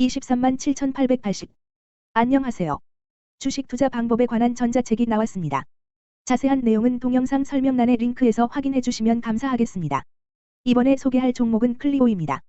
23만 7,880. 안녕하세요. 주식 투자 방법에 관한 전자책이 나왔습니다. 자세한 내용은 동영상 설명란의 링크에서 확인해 주시면 감사하겠습니다. 이번에 소개할 종목은 클리오입니다.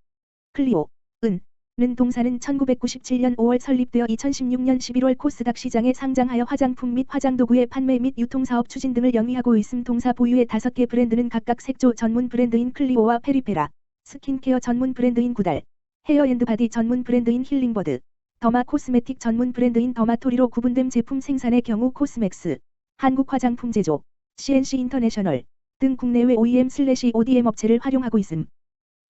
클리오, 은, 는 동사는 1997년 5월 설립되어 2016년 11월 코스닥 시장에 상장하여 화장품 및 화장도구의 판매 및 유통사업 추진 등을 영위하고 있음 동사 보유의 5개 브랜드는 각각 색조 전문 브랜드인 클리오와 페리페라, 스킨케어 전문 브랜드인 구달, 헤어앤드바디 전문 브랜드인 힐링버드, 더마 코스메틱 전문 브랜드인 더마토리로 구분됨 제품 생산의 경우 코스맥스, 한국 화장품 제조, CNC 인터내셔널 등 국내외 OEM 슬래시 ODM 업체를 활용하고 있음.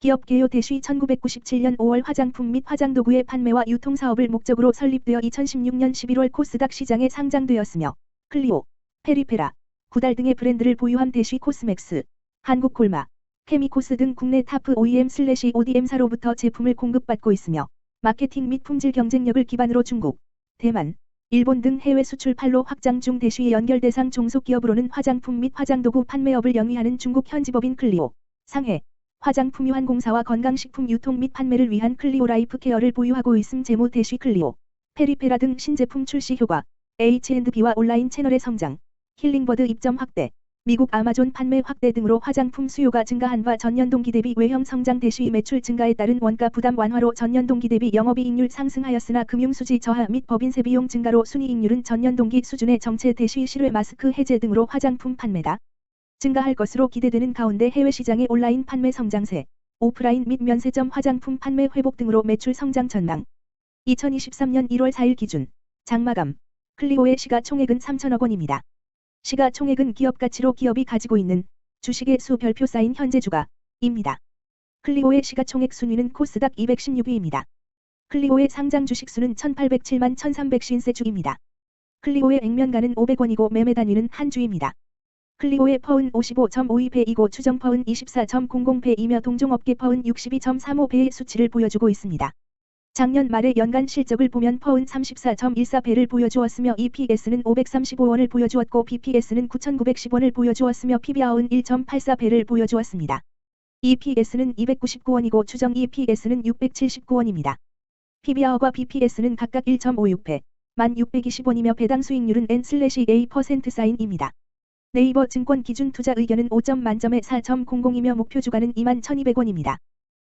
기업 개요 대시 1997년 5월 화장품 및 화장 도구의 판매와 유통 사업을 목적으로 설립되어 2016년 11월 코스닥 시장에 상장되었으며 클리오, 페리페라, 구달 등의 브랜드를 보유한 대시 코스맥스, 한국 골마, 케미코스 등 국내 타프 OEM 슬래시 ODM사로부터 제품을 공급받고 있으며 마케팅 및 품질 경쟁력을 기반으로 중국, 대만, 일본 등 해외 수출팔로 확장 중 대시 연결 대상 종속기업으로는 화장품 및 화장도구 판매업을 영위하는 중국 현지법인 클리오, 상해, 화장품 유한공사와 건강식품 유통 및 판매를 위한 클리오 라이프 케어를 보유하고 있음 제모 대쉬 클리오, 페리페라 등 신제품 출시 효과, H&B와 온라인 채널의 성장, 힐링버드 입점 확대, 미국 아마존 판매 확대 등으로 화장품 수요가 증가한 바 전년 동기 대비 외형 성장 대시 매출 증가에 따른 원가 부담 완화로 전년 동기 대비 영업이익률 상승하였으나 금융수지 저하 및 법인세 비용 증가로 순이익률은 전년 동기 수준의 정체 대시 실외 마스크 해제 등으로 화장품 판매다. 증가할 것으로 기대되는 가운데 해외 시장의 온라인 판매 성장세, 오프라인 및 면세점 화장품 판매 회복 등으로 매출 성장 전망. 2023년 1월 4일 기준 장마감 클리오의 시가총액은 3천억 원입니다. 시가총액은 기업 가치로 기업이 가지고 있는 주식의 수 별표 쌓인 현재 주가입니다. 클리오의 시가총액 순위는 코스닥 216위입니다. 클리오의 상장 주식수는 1807만 1300신세 주입니다. 클리오의 액면가는 500원이고 매매 단위는 한 주입니다. 클리오의 퍼은 55.52배이고 추정 퍼은 24.00배이며 동종업계 퍼은 62.35배의 수치를 보여주고 있습니다. 작년 말의 연간 실적을 보면 퍼은 34.14배를 보여주었으며 EPS는 535원을 보여주었고 BPS는 9,910원을 보여주었으며 PBR은 1.84배를 보여주었습니다. EPS는 299원이고 추정 EPS는 679원입니다. PBR과 BPS는 각각 1.56배, 1,620원이며 배당 수익률은 N/A% 사인입니다. 네이버 증권 기준 투자 의견은 5점 만점에 4.00이며 목표 주가는 21,200원입니다.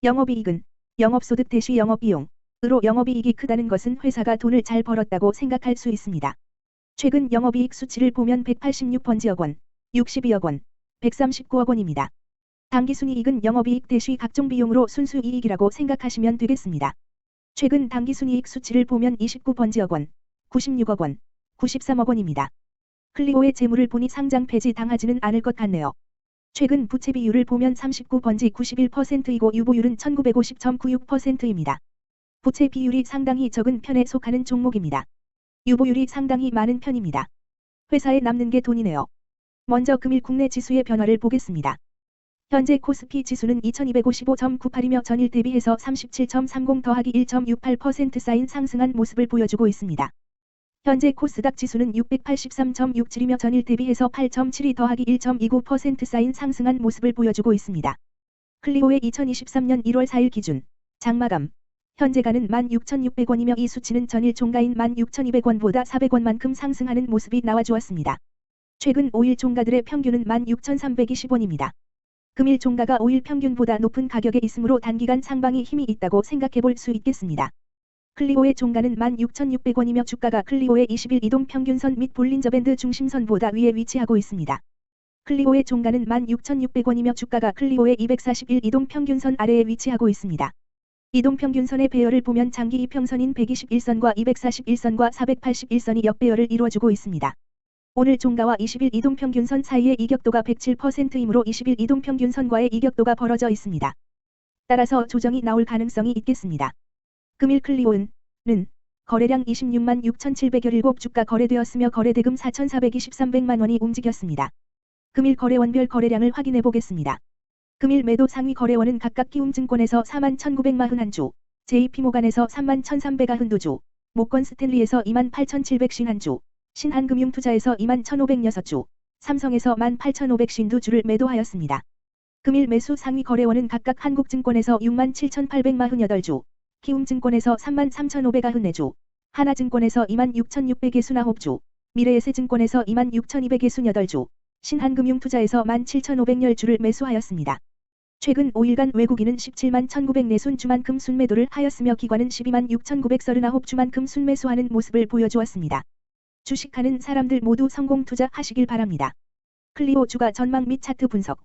영업이익은 영업소득 대시 영업비용, 으로 영업이익이 크다는 것은 회사가 돈을 잘 벌었다고 생각할 수 있습니다. 최근 영업이익 수치를 보면 186번지억 원, 62억 원, 139억 원입니다. 당기순이익은 영업이익 대시 각종 비용으로 순수이익이라고 생각하시면 되겠습니다. 최근 당기순이익 수치를 보면 29번지억 원, 96억 원, 93억 원입니다. 클리오의 재물을 보니 상장 폐지 당하지는 않을 것 같네요. 최근 부채 비율을 보면 39번지 91%이고 유보율은 1950.96%입니다. 부채 비율이 상당히 적은 편에 속하는 종목입니다. 유보율이 상당히 많은 편입니다. 회사에 남는 게 돈이네요. 먼저 금일 국내 지수의 변화를 보겠습니다. 현재 코스피 지수는 2255.98이며 전일 대비해서 37.30 더하기 1.68% 쌓인 상승한 모습을 보여주고 있습니다. 현재 코스닥 지수는 683.67이며 전일 대비해서 8.72 더하기 1.29% 쌓인 상승한 모습을 보여주고 있습니다. 클리오의 2023년 1월 4일 기준 장마감 현재가는 16,600원이며 이 수치는 전일 종가인 16,200원보다 400원만큼 상승하는 모습이 나와주었습니다. 최근 5일 종가들의 평균은 16,320원입니다. 금일 종가가 5일 평균보다 높은 가격에 있으므로 단기간 상방이 힘이 있다고 생각해 볼 수 있겠습니다. 클리오의 종가는 16,600원이며 주가가 클리오의 20일 이동 평균선 및 볼린저밴드 중심선보다 위에 위치하고 있습니다. 클리오의 종가는 16,600원이며 주가가 클리오의 241 이동 평균선 아래에 위치하고 있습니다. 이동 평균선의 배열을 보면 장기 이평선인 121선과 241선과 481선이 역배열을 이루어주고 있습니다. 오늘 종가와 20일 이동 평균선 사이의 이격도가 107%이므로 20일 이동 평균선과의 이격도가 벌어져 있습니다. 따라서 조정이 나올 가능성이 있겠습니다. 금일 클리오은 는 거래량 26만 6,717 주가 거래되었으며 거래대금 4,423백만 원이 움직였습니다. 금일 거래원별 거래량을 확인해 보겠습니다. 금일 매도 상위 거래원은 각각 키움증권에서 4만 1,941주, JP모간에서 3만 1,392주, 모건 스탠리에서 2만 8,751주, 신한금융투자에서 2만 1,506주, 삼성에서 1만 8,552주를 매도하였습니다. 금일 매수 상위 거래원은 각각 한국증권에서 6만 7,848주, 키움증권에서 33,594주, 하나증권에서 26,600개수나홉주, 미래에셋증권에서 26,200개순8주, 신한금융투자에서 17,510주를 매수하였습니다. 최근 5일간 외국인은 17만 1,904순 주만큼 순매도를 하였으며 기관은 12만 6,939 주만큼 순매수하는 모습을 보여주었습니다. 주식하는 사람들 모두 성공 투자하시길 바랍니다. 클리오 주가 전망 및 차트 분석